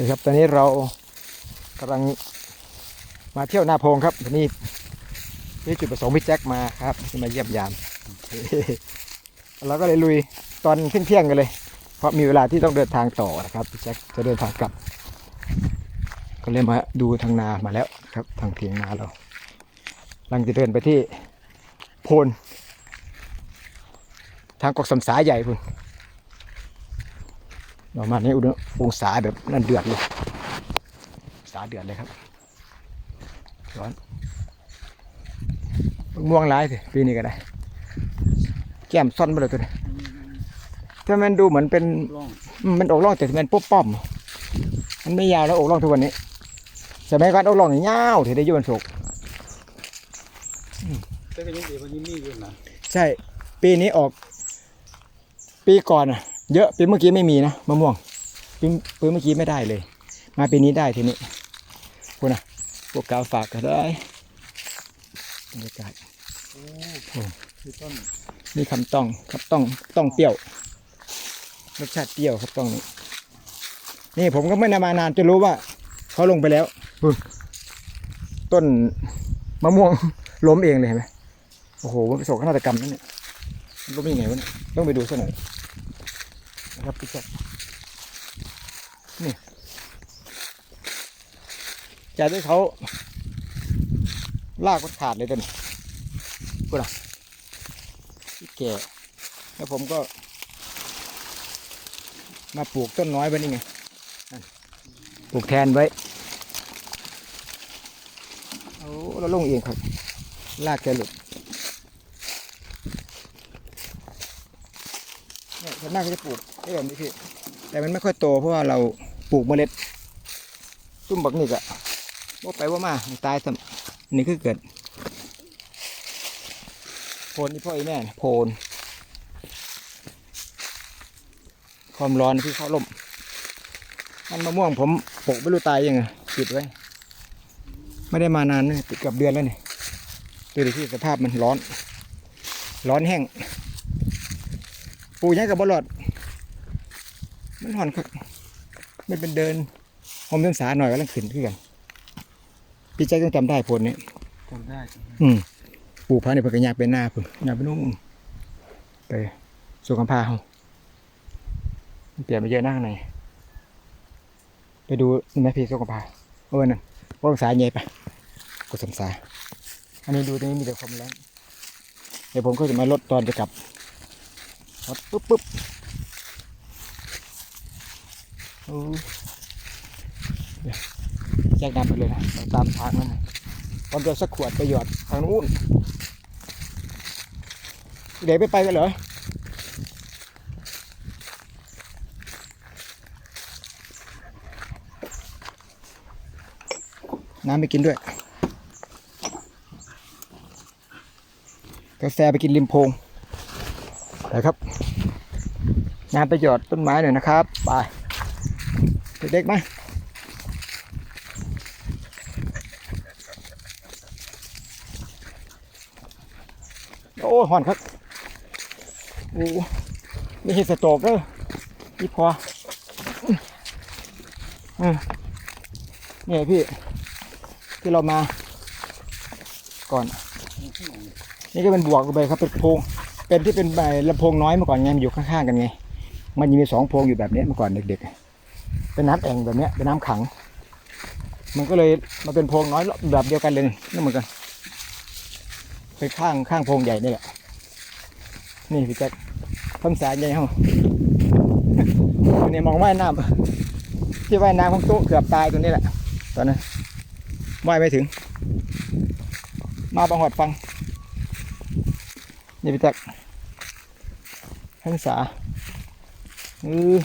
นี่ครับ ตอนนี้เรากำลังมาเที่ยวนาโพงครับวันนี้นี่จุดประสงค์พี่แจ็คมาครับที่มาเยี่ยมยามเราก็เลยลุยตอนเที่ยงๆกันเลย เพราะมีเวลาที่ต้องเดินทางต่อนะครับพี่แจ็คจะเดินทางกลับ ก็เลยมาดูทางนามาแล้วครับ ทางเถียงนาเรากำลังจะเดินไปที่โพน ทางกอกสำสาใหญ่พุ่น ประมาณนี้อุณหองศาแบบนั่นเดือดเลยองศาเดือดเลยครับร้อนม่วงร้ายสิปีนี้ก็ได้ แก้มซ่อนมาเลยตัวนี้ถ้ามันดูเหมือนเป็นร่องอืมมันอกร่องแต่มันปุ๊บป้อม มันไม่ยาวแล้วอกร่องทุกวันนี้สมัยก่อนอกร่องนี่ยาวถึงได้อยืนสุกแต่ก็ยังดีมันยังมีอยู่นะใช่ปีนี้ออก ปีก่อนอะ เยอะปีเมื่อกี้ไม่มีนะมะม่วงปีปีเมื่อกี้ไม่ได้เลย มาปีนี้ได้ทีนี้คุณอะพวกกาวฝากก็ได้บรรยากาศโอ้คือต้นนี่คำต้องครับต้องต้องเปรี้ยวรสชาติเปรี้ยวครับต้องนี้นี่ผมก็ไม่นามานานจะรู้ว่าเขาลงไปแล้วต้นมะม่วงล้มเองเลยเห็นไหมโอ้โหมันเป็นโศกนาฏกรรมนั่นเนี่ยล้มยังไงวะเนี่ยต้องไปดูซะหน่อย ครับพี่แจ๊คนี่จะได้เขาลากมันขาดเลยต้นกูนะที่แก่แล้วผมก็ มาปลูกต้นน้อยไว้นี่ไงปลูกแทนไว้โอ้เราลงเองครับ ลากแกหลุดเนี่ยส่วนมาจะปลูก ได้แบบนี้พี่ แต่มันไม่ค่อยโตเพราะว่าเราปลูกเมล็ดตุ้มบักนี่กะว่าไปว่ามาตายซ้ำนี่คือเกิด โพนนี่พ่อไอ้แม่โพน ความร้อนที่เข้าล่มมันมะม่วงผมปลูกไม่รู้ตายยังไงปิดไว้ ไม่ได้มานานนะปิดกับเดือนแล้วนี่ดูดิที่สภาพมันร้อน ร้อนแห้งปลูกยังกับบอลอด มันห่อนครับไม่เป็นเดินหอมต้นสาหน่อยก็ลังขึ้นขึ้นกันพี่แจ๊คต้องจำได้โพนนี้จำได้อืมปลูกพันธุ์ในเพิ่นก็อยากเป็นหน้าพุ่นอยากเป็นนุ่งไปสุขภาพเขาเปลี่ยนไปเยอะหน้าข้างในไปดูนี่ไหมพี่สุขภาพเออนั่นว่าสายใหญ่ปะกดสมสาอันนี้ดูตรงนี้มีแต่ความแรงเดี๋ยวผมก็จะมาลดตอนจะกลับลดปุ๊บปุ๊บ โอ้แยกน้ำไปเลยนะตามทางนั่นนะผมจะสักขวดไปหยอดทางนู้นเดี๋ยวไปไปกันเหรอน้ำไปกินด้วย กาแฟไปกินริมโพงไปครับงานไปหยอดต้นไม้หน่อยนะครับ ไป เด็กๆมาโอ้หอนครับโอ้นี่เห็ดสโตกเด้อพี่พออืมเนี่ยพี่ ที่เรามาก่อน นี่ก็เป็นบวกไปครับเป็นโพง เป็นที่เป็นใบลำโพงน้อยเมื่อก่อนไงมันอยู่ข้างๆกันไง มันจะมีสองโพงอยู่แบบนี้เมื่อก่อนเด็กๆ เป็นน้ำแอ่งแบบเนี้ยเป็นน้ำขัง มันก็เลยมาเป็นโพรงน้อยแบบเดียวกันเลยนี่เหมือนกันไปข้างข้างโพรงใหญ่นี่แหละนี่พี่แจ็คทำสายใหญ่เฮาเนี่ยมองว่ายน้ำที่ว่ายน้ำของตู้เกือบตายตัวนี้แหละ ตอนนั้นว่ายไม่ถึง มาบังหอดฟัง นี่พี่แจ็คทังสาอือ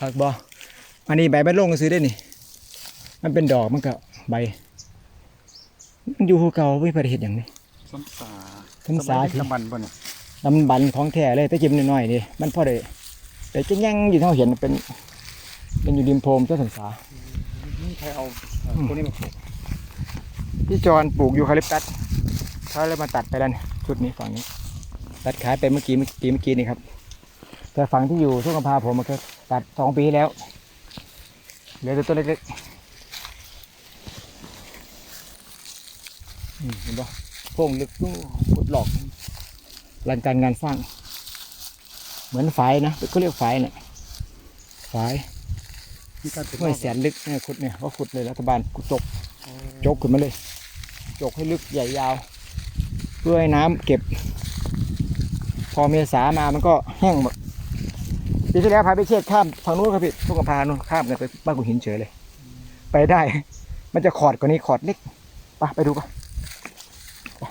ผักบออันนี้ใบไม่ลงก็ซื้อได้นี่ มันเป็นดอกมันก็ใบ มันอยู่ภูเก่าไม่ประเห็นอย่างนี้ส้มสาส้มสาที่ตะบันบ่เนี่ยลำบันของแท้เลยแตะกิมน้อยๆนี่มันพอได้แต่จะยังอยู่เท่าเห็นเป็น เป็นอยู่ริมโพรมเจ้าสันสานี่ใครเอาเอ่อตัวนี้มาปลูกพี่จอนปลูกยูคาลิปตัสเขาเลยมาตัดไปแล้วนี่ชุดนี้ฝั่งนี้ ตัดขายไปเมื่อกี้เมื่อกี้เมื่อกี้นี่ครับแต่ฝั่งที่อยู่ทุกกำพาผมมันก็ ตัดสองปีที่แล้วเหลือแต่ต้นเล็กๆอืมเห็นปะโพรงลึกนู่นขุดหลอกลังการงานสร้าง เหมือนฝายนะเขาเรียกฝายเนี่ยฝายมีการติดห้วยแสนลึกเนี่ยขุดเนี่ยเขาขุดเลยรัฐบาลขุดจกจกขึ้นมาเลยจกให้ลึกใหญ่ยาว เพื่อให้น้ำเก็บ พอเมษามามันก็แห้งหมด ปีที่แล้วพาไปเช็ดข้ามฝั่งนู้นครับพี่พวกกระพานู้นข้ามกันไปบ้านกุหินเฉยเลย ไปได้ มันจะขอดกว่านี้ขอดเล็กไปไปดูปะไป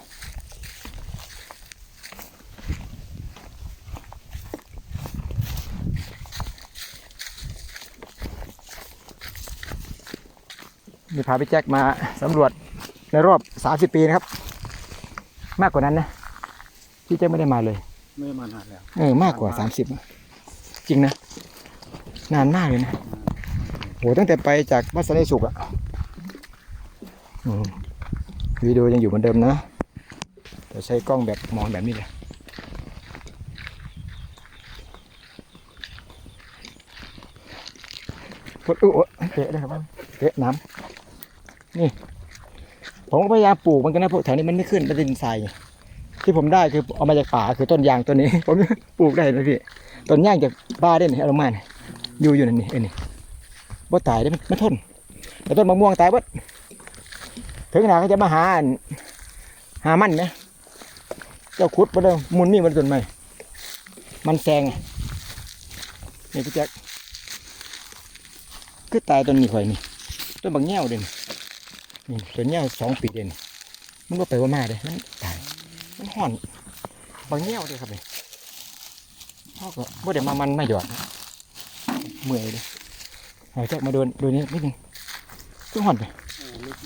นี่พาไปแจ็คมาสำรวจในรอบ 30 ปีนะครับ มากกว่านั้นนะพี่แจ็คไม่ได้มาเลย ไม่ได้มานานแล้ว เออ มากกว่าสามสิบ จริงนะ นานมากเลยนะโหตั้งแต่ไปจากวัดสันติสุขอะอืมวิดีโอยังอยู่เหมือนเดิมนะ แต่ใช้กล้องแบบมองแบบนี้เลยพดอู้เตะได้ครับเตะน้ำนี่ผมก็พยายามปลูกมันกันนะพวกแถวนี้มันไม่ขึ้นมันเป็นดินทรายที่ผมได้คือเอามาจากป่าคือต้นยางต้นนี้ ผมปลูกได้นะพี่ ต้นยางจากบ้าได้เนี่ยเอาลงมาเนี่ยอยู่อยู่นั่นนี่เอ้ยนี่บ่ตายได้มันมันทนแต่ต้นมะม่วงตายบิดถึงขนาดเขาจะมาหาหามันไหมเจ้าขุดมาเดิมมุนนี่มันต้นใหม่มันแซงไงนี่พี่แจ๊คคือตายต้นนี้ข่อยนี่ต้นบางแง่วเด่นนี่ต้นแง่วสองปีเด่นมันก็ไปว่ามาเลยมันตายมันห่อนบางเงี้ยวด้วยครับเลย พ่อก็บ่ได้มามันไม่หยอดเมื่อยเลยหายใจมาโดนโดนนี้นิดนึงก็ห่อนไปโอ้ลึก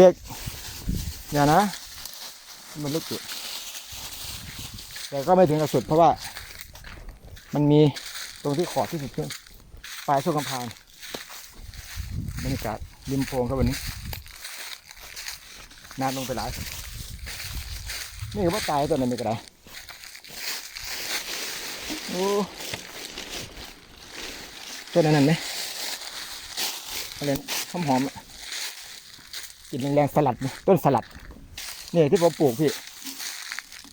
เด็กๆอย่านะ มันลึกอยู่แต่ก็ไม่ถึงกับสุดเพราะว่า มันมีตรงที่ขอบที่สุดคือปลายช่วงกำพานบรรยากาศริมโพงครับวันนี้น้ำลงไปหลายนี่ก็ว่าตายตัวนั้นนี่ก็ได้ โอ้ตัวนั้นนั่นไหมอะไรหอมหอมๆอะกลินแรงๆสลัดไหมต้นสลัดเนี่ยที่ผมปลูกพี่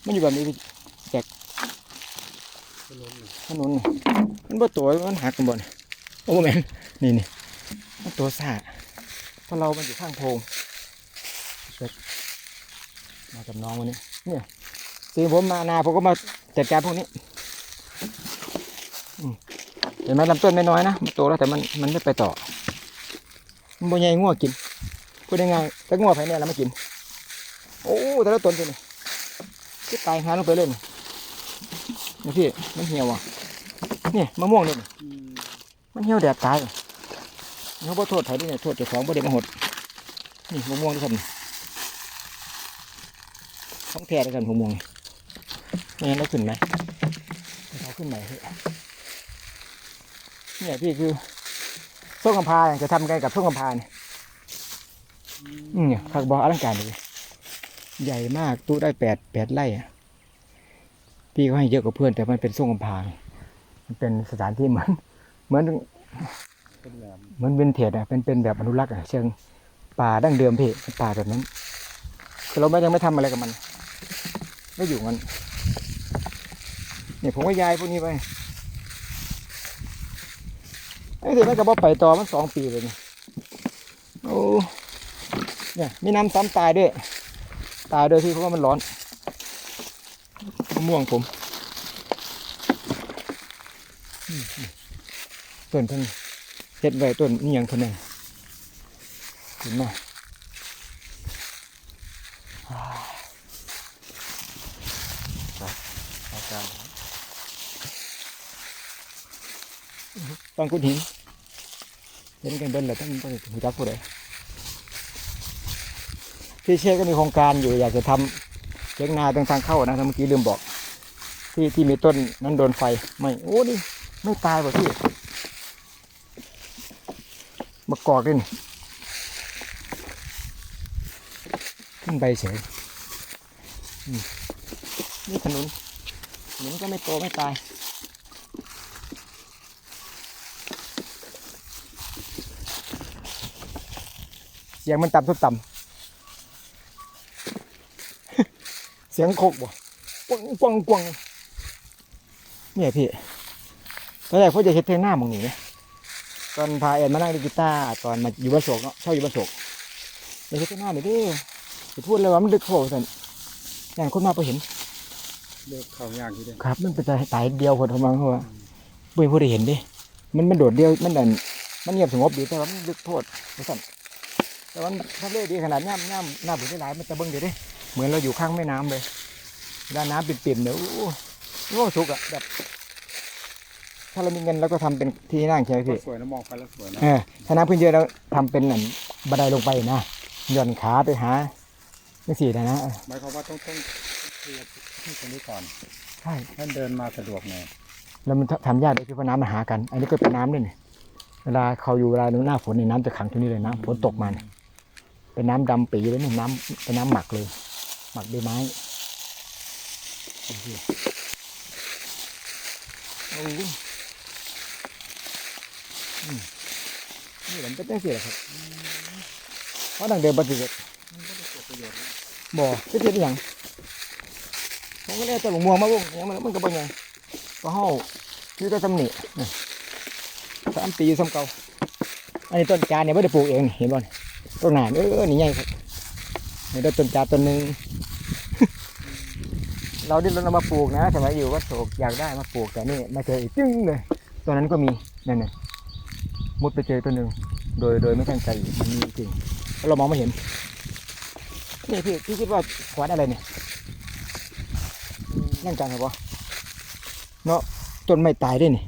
มันอยู่แบบนี้พี่แจกก็ล้มเลยถนนนี่มันบ่ตัวมันหักกันบ่นโอ้แม่นนี่นี่มันตัวซ่าเพราะเรามันอยู่ข้างโพงมากับน้องวันนี้เนี่ยสีผมมานาผมก็มาจัดการพวกนี้ ห็นไหมลำต้นไม่น้อยนะมันโตแล้วแต่มันมันไม่ไปต่อมันบ่ใหญ่งัวกินพูดยังไงถ้างัวภายในแล้วมากิน โอ้แต่ละต้นตัวนี้ที่ตายหาลงไปเลยนี่นี่พี่มันเหี่ยวอะนี่มะม่วงเนี่ยมันเหี่ยวแดดตายเขาบ่โทษไผดิเนี่ยโทษเจ้าของบ่ได้มาหดนี่มะม่วงที่ทำนี่ของแท้ที่ทำมะม่วงนี่ไม่งั้นเราขึ้นไหมเราขึ้นไหมพี่ เนี่ยพี่คือส้มกำพร้าจะทำกันกับส้มกำพาเนี่ยอืมเนี่ยผักบออลังการเลยใหญ่มากตู้ได้แปดแปดไร่พี่ก็ให้เยอะกว่าเพื่อนแต่มันเป็นส้มกำพร้ามันเป็นสถานที่เหมือน เหมือนเหมือนเวนเทจอะเป็นเป็นแบบอนุรักษ์อะเชิงป่าดั้งเดิมพี่ป่าแบบนั้นคือเราไม่ยังไม่ทำอะไรกับมัน ไม่อยู่มันเนี่ยผมก็ย้ายพวกนี้ไป ไอ้เด็กมันก็บ่ไปต่อมันสองปีเลยนี่โอ้เนี่ยมีน้ำซ้ำตายด้วย ตายโดยที่เพราะว่ามันร้อนมะม่วงผมต้นเพิ่งเฮ็ดไว้ต้นนี่ยังคนนึงเห็นไหน่อย์ต้องกุดหิน เห็นกันเบิ้ลเลยต้องต้องหูจักผู้ใดพี่เชษก็มีโครงการอยู่อยากจะทำเลี้ยงนาตรงทางเข้านะเมื่อกี้ลืมบอก ที่ที่มีต้นนั้นโดนไฟไม่โอ้นี่ไม่ตายป่ะพี่มากอกด้วยนี่ขึ้นใบเฉยนี่ขนุนขนุนก็ไม่โตไม่ตาย สียงมันต่ำสุดต่ำเสียงโคกบ่กวงกวงกวงเนี่ยพี่ตอนแรกเขาจะเฮ็ดเพลงหน้ามึงนี่ตอนพาแอนมานั่งเล่นกีตาร์ตอนมาอยู่บ้านโศกเนาะเช่าอยู่บ้านโศกเดี๋ยวเฮ็ดเพลงหน้าหน่อยดิจะพูดเลยว่ามันลึกโผล่สันอย่างคนมาพอเห็นเลือกเขายากอยู่เด้ครับ มันเป็นตายตายเดียวคนทำมาเพราะว่าไม่ผู้ใดเห็นดิมันมันโดดเดียวมันดันมันเงียบสงบดีแต่ว่ามันลึกโทษสัน แต่ว่ามันทะเลดีขนาดย่ำย่ำน้ำผุดหลายๆมันจะเบิ้งเดี๋ยวดิเหมือนเราอยู่ข้างแม่น้ำเลยด้านน้ำปิ่มๆเดี๋ยวโอ้โหโง่สุกอะแบบถ้าเรามีเงินเราก็ทำเป็นที่นั่งใช่ไหมก็พี่สวยนะมองไปแล้วสวยนะเออถ้าน้ำขึ้นเยอะเราทำเป็นหนังบันไดลงไปนะหย่อนขาไปหาไม่สี่นะนะเออหมายความว่าต้องต้องเคลียร์ที่ตรงนี้ก่อนใช่ท่านเดินมาสะดวกหน่อยแล้วมันทำยากด้วยที่ว่าน้ำมาหากัน อันนี้ก็เป็นน้ำด้วยนี่เวลาเขาอยู่เวลาหน้าฝนในยน้ำจะขังที่นี่เลยน้ำฝนตกมาเนี่ย เป็นน้ำดำปีเลยนี่น้ำเป็นน้ำหมักเลย หมักด้วยไม้โอ้โหโอ้โหอืมนี่มันเป็นจังสิแหละครับเพราะดังเดิมปฏิเสธมันก็ได้เกิดประโยชน์นะบ่จะเทียบอหย่างผมก็เลยจะหลงมัวมาบุ้งเนี่ยมันมันก็เป็นไงก็เฮาคือก็ตำหนินี่สามปีซ้ำเก่าอันนี้ต้นจานเนี่ยไม่ได้ปลูกเองเห็นบ่นี่ ต้นหนานเออนี่ใหญ่ครับนี่ได้ต้นจานต้นหนึ่งเราดิ้นรนเอามาปลูกนะสมัยอยู่วัดโศกอยากได้มาปลูกแต่นี่มาเจออีกจึ้งเลยตัวนั้นก็มีนั่นน่ะมุดไปเจอตัวหนึ่งโดยโดยไม่ตั้งใจมันมีจริงแล้วเรามองไม่เห็นนี่พี่พี่คิดว่าขวานอะไรเนี่ยนั่งจังเหรอวะเนาะต้นไม่ตายด้วยนี่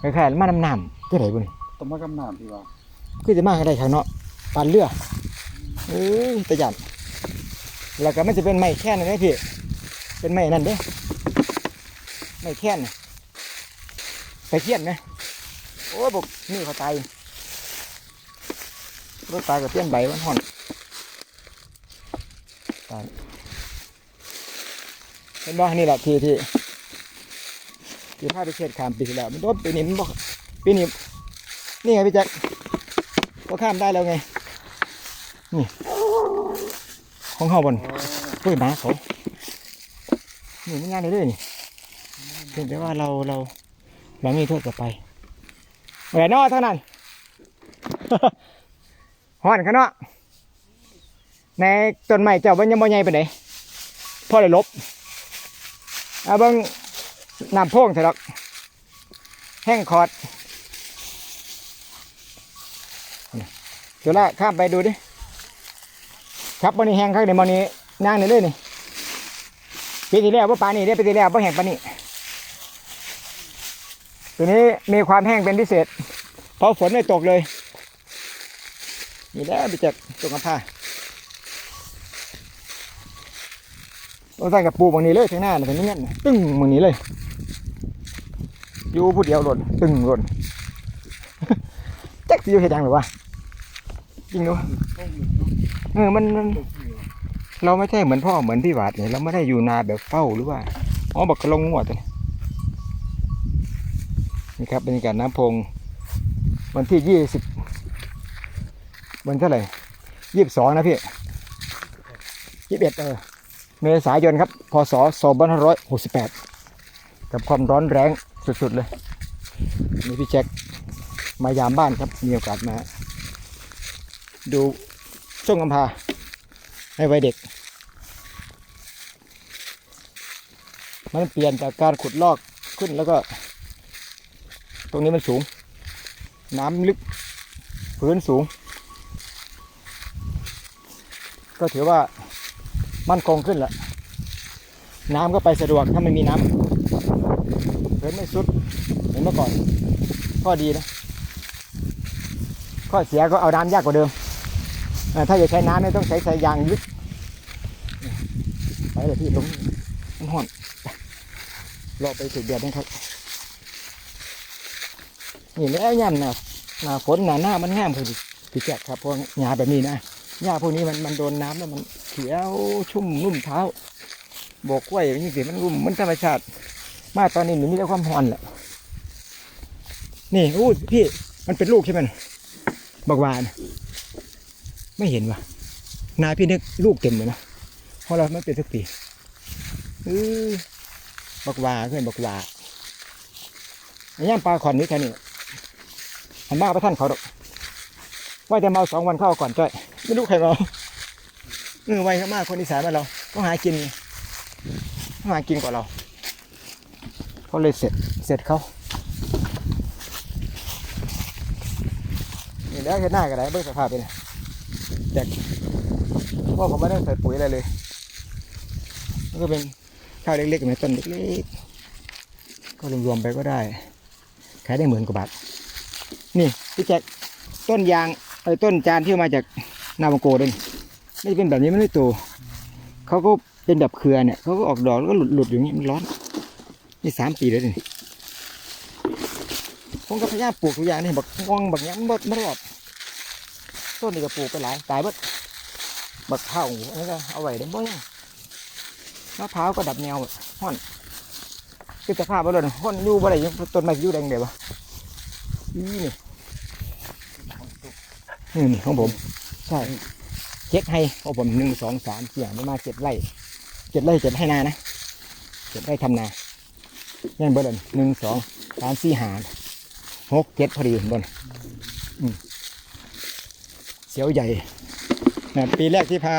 คล้ายๆมาน้ำน้ำที่ไหนบุนี่ต้นมะกำนามที่ว่าคือจะมาอะไรข้างเนาะ ปานเรือเอ้ยตะยันแล้วก็ไมันจะเป็นไม้แค่นนะพี่ เป็นไม้นั่นเด้ไม้แค่น่ะไปเขียนไหมโอ้ยบอกนี่เขาตายรถตายกับเปี้ยนใบมันห่อนเห็นบ่นี่แหละที่ที่ที่พาไปเช็ดขามปีที่แล้วมันโดนปีนี้มันบอกปีนี้นี่ไงพี่แจ็คก็ข้ามได้แล้วไง นี่ ของเขาบนเฮ้ยหมาเขานี่มันง่ายเลยด้อนี่เพียงแต่ว่าเราเราเรามีโทษต่อไปแหวนนอเท่านั้นฮ้อนขนาดในต้นไม้เจ้ามันยังบ่ใหญ่ปานใดพอได้ลบเอาบิ่งน้ำโพงเถอะดอกแห้งคอดจุละข้ามไปดูดิ ครับวันนี้แห้งครับเดี๋ยววันนี้นางนี่เลยนี่ปีที่แล้วว่าปลานี่ได้ปีที่แล้วว่าแห้งปลานี่ตัวนี้มีความแห้งเป็นพิเศษ เพราะฝนไม่ตกเลย นี่แหล้วไปจากตกกระพ้าต้องใส่กับปูบางนี้เลยข้างหน้าเนี่ยเป็นเงี้ยตึ้งบางนี้เลย อยู่ผู้เดียวหล่นตึ้งหล่นแจ็คสิอยู่เห็ดยังหรือวะจริงดูต้นหนึ่งเนาะ เออมันมันเราไม่ใช่เหมือนพ่อเหมือนพี่หวาดเนี่ยเราไม่ได้อยู่นาแบบเฝ้าหรือว่าอ๋อบักกระลงหัวตัวนี้นี่ครับบรรยากาศน้ำพง วันที่ยี่สิบวันเท่าไหร่ยี่สิบสองนะพี่ยี่สิบเอ็ดเออเมษายนครับพศ2568กับความร้อนแรงสุดๆเลยนี่พี่แจ็คมายามบ้านครับมีโอกาสมาดู ช่วงกำพาให้ไวเด็ก มันเปลี่ยนจากการขุดลอกขึ้นแล้วก็ ตรงนี้มันสูง น้ำลึกพื้นสูง ก็ถือว่ามั่นคงขึ้นละน้ำก็ไปสะดวกถ้าไม่มีน้ำเหินไม่สุดเหมือนเมื่อก่อนข้อดีนะข้อเสียก็เอาน้ำยากกว่าเดิม ถ้าจะใช้น้ำเนี่ยต้องใช้สายยางลึกไปเลยพี่ลงมันห่อนรอไปสุดเดือดนะครับนี่แล้วย่ำนะหนาฝนหนาหน้ามันงามพอดีพี่แจ๊คครับพราะหญ้าแบบนี้นะหญ้าพวกนี้มันมันโดนน้ำแล้วมันเขียวชุ่มนุ่มเท้าโบกกล้วยอย่างนี้สิมันรุ่มมันธรรมชาติ มาตอนนี้หนูมีแต่ความหอนแหละนี่อู้พี่มันเป็นลูกใช่ไหมบอกว่าน ไม่เห็นว่ะนาพี่นึกลูกเต็มเลยนะเพราะเราไม่เป็นสักปีเออบักวาเพื่อนบักวาไอ้ย่ามปลาขอนนี้แค่นี้หันมาพระท่านเขาดอกว่าจะมาเอาสองวันเข้าก่อนจ้อยไม่รู้ใครมาเออไวมากคนอีสานมานเราต้องหากินต้องหากินกว่าเราเขาเลยเสร็จเสร็จเขานี่แล้วเห็นหน้ากันไหนเบิ่งสภาพเป็นไง แจกพราผมไม่ได้ใส่ปุ๋ยอะไรเลยมันก็เป็นข้าวเล็กๆเหมือนต้นเล็กๆก็รวมๆไปก็ได้ขายได้หมื่นกว่าบาทนี่พี่แจ็คต้นยางไอ้ต้นจานที่มาจากนาบังโกเด่นไม่เป็นแบบนี้มันไม่โตเขาก็เป็นแบบเครือเนี่ยเขาก็ออกดอกแล้วก็หลุดหลุดๆอย่างนี้มันร้อนนี่สามปีแล้วนี่ผมก็พยายามปลูกทุกอย่างนี่บักงองบักหยังมันบ่ไม่รอด ต้นนี้ก็ปลูกไปหลายตายเบิดบักเผาอันนี้ก็เอาไว้ได้บ่ยังมะพร้าวก็ดับแนวห่อนคือสภาพบ่เลยห่อนอยู่บ่ได้ยังต้นไม้อยู่แดงเดียววะนี่นี่นี่ของผม ใช่เช็คให้ของผมหนึ่งสองสามสี่ไม่มาเจ็ดไร่เจ็ดไร่เจ็ดให้นานะเจ็ดไร่ทำนายังเบิเลยหนึ่งสองสามสี่หาหกเจ็ดพอดีบน สียวใหญ่นะปีแรกที่พา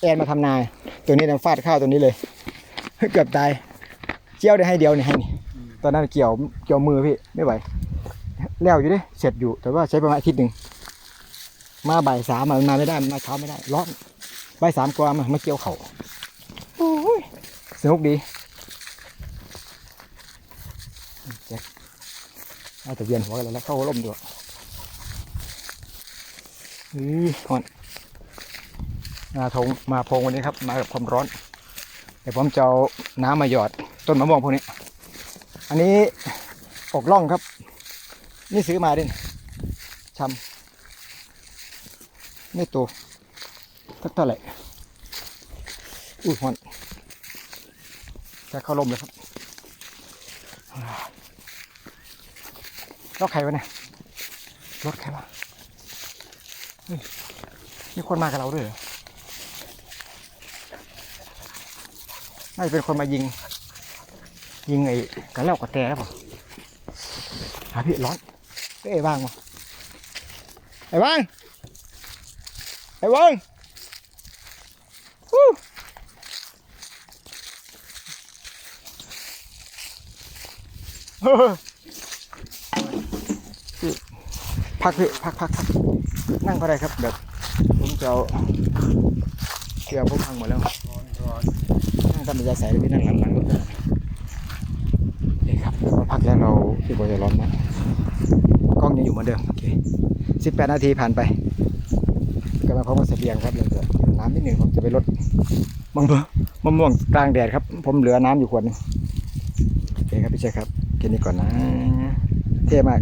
แอนมาทำนา ตัวนี้เราฟาดข้าวตัวนี้เลย เกือบตายเจียวได้ให้เดียวนี่ให้นี่ตอนนั้นเกี่ยวเกี่ยวมือพี่ไม่ไหวแล้วอยู่ดิเสร็จอยู่แต่ว่าใช้ประมาณอาทิตย์หนึ่งมาบ่ายสามมันมาไม่ได้มาเช้าไม่ได้ร้อนบ่ายสามกว่ามามาเกี่ยวเขาโอ้ยสนุกดีแจ็คเอาแต่เวียนหัวกันแล้วแล้วเข้าร่มด้วย อือฮอนมาทงมาพงวันนี้ครับ มากับความร้อน เดี๋ยวผมจะเอาน้ำมาหยอดต้นมะม่วงพวกนี้ อันนี้อกล่องครับ นี่ซื้อมาดิชำไม่โตสักเท่าไหร่อุ้ยฮอนจะเข้าลมเลยครับรถใครวะเนี่ยรถใครวะ มีคนมากับเราด้วยเหรอน่าจะเป็นคนมายิง ยิงไอ้กระเล่ากระแตแล้วเปล่าหาพี่ร้อนเอ้ยว่างวะไอ้ว่างไอ้วังฮู้เฮ้ยพี่ พักพี่พักพักพักนั่งก็ได้ครับเดี๋ยวผมจะเอาเชือกผมพังหมดแล้วนั่งตามระยะสายเลยพี่นั่งหลังหลังรถเลยนี่ครับเราพักแล้วเราพี่บอยจะร้อนมากกล้องยังอยู่เหมือนเดิมโอเคสิบแปดนาทีผ่านไปกำลังพร้อมกับเสบียงครับเลยเดี๋ยวน้ำนิดหนึ่งผมจะไปลดมะม่วงมะม่วงกลางแดดครับ ผมเหลือน้ำอยู่ขวดนึงโอเคครับพี่เชครับกินนี้ก่อนนะ เท่มาก